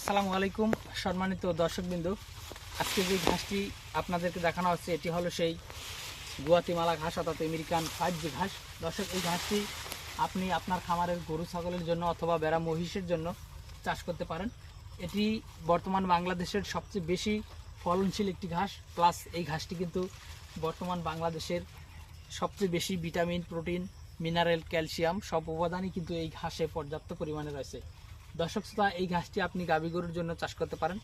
আসসালামু আলাইকুম, সম্মানিত দর্শকবৃন্দ। আজকে যে ঘাসটি আপনাদেরকে দেখানো হচ্ছে, এটি হলো সেই গুয়াতিমালা ঘাস অর্থাৎ আমেরিকান ফাইভ জি ঘাস। দর্শক, এই ঘাসটি আপনি আপনার খামারের গরু, ছাগলের জন্য অথবা বেড়া, মহিষের জন্য চাষ করতে পারেন। এটি বর্তমান বাংলাদেশের সবচেয়ে বেশি ফলনশীল একটি ঘাস। প্লাস এই ঘাসটি কিন্তু বর্তমান বাংলাদেশের সবচেয়ে বেশি ভিটামিন, প্রোটিন, মিনারেল, ক্যালসিয়াম সব উপাদানই কিন্তু এই ঘাসে পর্যাপ্ত পরিমাণে রয়েছে। দর্শক শ্রোতা, এই ঘাসটি আপনি গাভী গরুর জন্য চাষ করতে পারেন।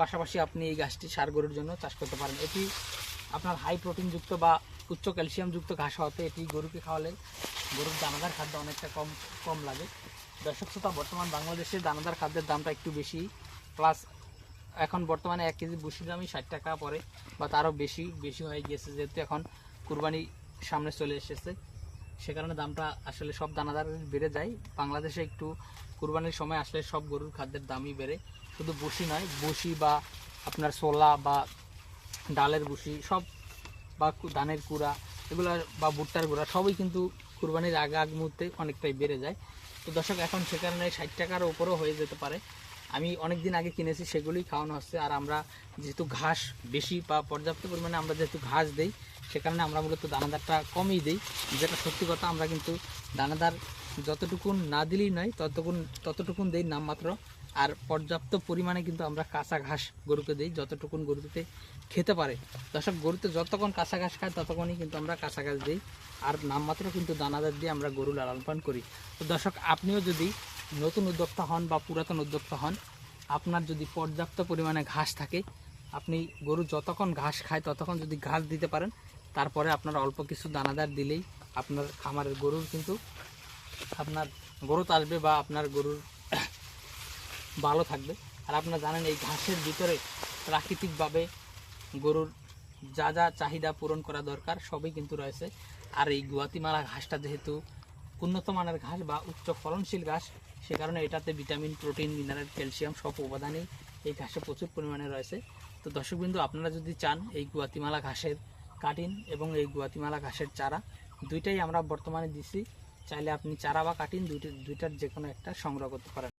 পাশাপাশি আপনি এই ঘাসটি সার গরুর জন্য চাষ করতে পারেন। এটি আপনার হাই প্রোটিনযুক্ত বা উচ্চ ক্যালসিয়ামযুক্ত ঘাস হওয়াতে এটি গরুকে খাওয়ালে গরুর দানাদার খাদ্য অনেকটা কম কম লাগে। দর্শক শ্রোতা, বর্তমান বাংলাদেশে দানাদার খাদ্যের দামটা একটু বেশি। প্লাস এখন বর্তমানে এক কেজি বুসির দামই ষাট টাকা পড়ে, বা তারও বেশি বেশি হয়ে গিয়েছে। যেহেতু এখন কুরবানি সামনে চলে এসেছে। সে কারণে দামটা আসলে সব দানাদার বেড়ে যায়। বাংলাদেশে একটু কুরবানির সময় আসলে সব গরুর খাদ্যের দামই বেড়ে। শুধু বসি নয়, বসি বা আপনার ছোলা বা ডালের বসি, সব বা ধানের কুড়া এগুলো বা ভুট্টার গুঁড়া সবই কিন্তু কুরবানির আগে আগ মুহূর্তে অনেকটাই বেড়ে যায়। তো দর্শক, এখন সে কারণে ষাট টাকার ওপরও হয়ে যেতে পারে। আমি অনেক দিন আগে কিনেছি, সেগুলোই খাওয়ানো হচ্ছে। আর আমরা যেহেতু ঘাস বেশি বা পর্যাপ্ত পরিমাণে আমরা যেহেতু ঘাস দেই সে কারণে আমরা মূলত দানাদারটা কমই দিই। যেটা সত্যি কথা, আমরা কিন্তু দানাদার যতটুকুন না দিলেই নয় ততটুকুন ততটুকুন দেই নামমাত্র। আর পর্যাপ্ত পরিমাণে কিন্তু আমরা কাঁচা ঘাস গরুকে দিই, যতটুকুন গরুতে খেতে পারে। দর্শক, গরুতে যতক্ষণ কাঁচা ঘাস খায়, ততক্ষণই কিন্তু আমরা কাঁচা ঘাস দিই। আর নামমাত্র কিন্তু দানাদার দিয়ে আমরা গরু লালন পালন করি। তো দর্শক, আপনিও যদি নতুন উদ্যোক্তা হন বা পুরাতন উদ্যোক্তা হন, আপনার যদি পর্যাপ্ত পরিমাণে ঘাস থাকে, আপনি গরু যতক্ষণ ঘাস খায়, ততক্ষণ যদি ঘাস দিতে পারেন তারপরে আপনার অল্প কিছু দানাদার দিলেই আপনার খামারের গরুর কিন্তু আপনার গরু আসবে বা আপনার গরুর ভালো থাকবে। আর আপনারা জানেন এই ঘাসের ভিতরে প্রাকৃতিকভাবে গরুর যা যা চাহিদা পূরণ করা দরকার সবই কিন্তু রয়েছে। আর এই গুয়াতিমালা ঘাসটা যেহেতু উন্নত মানের ঘাস বা উচ্চ ফলনশীল ঘাস, সে কারণে এটাতে ভিটামিন, প্রোটিন, মিনারেল, ক্যালসিয়াম সব উপাদানই এই ঘাসে প্রচুর পরিমাণে রয়েছে। তো দর্শকবিন্দু, আপনারা যদি চান এই গুয়াতিমালা ঘাসের কাটিন এবং এই গুয়াতিমালা ঘাসের চারা। দুইটাই আমরা বর্তমানে দিছি। চাইলে আপনি চারা বা কাটিন, দুইটি দুইটার যে কোনো একটা সংগ্রহ করতে পারেন।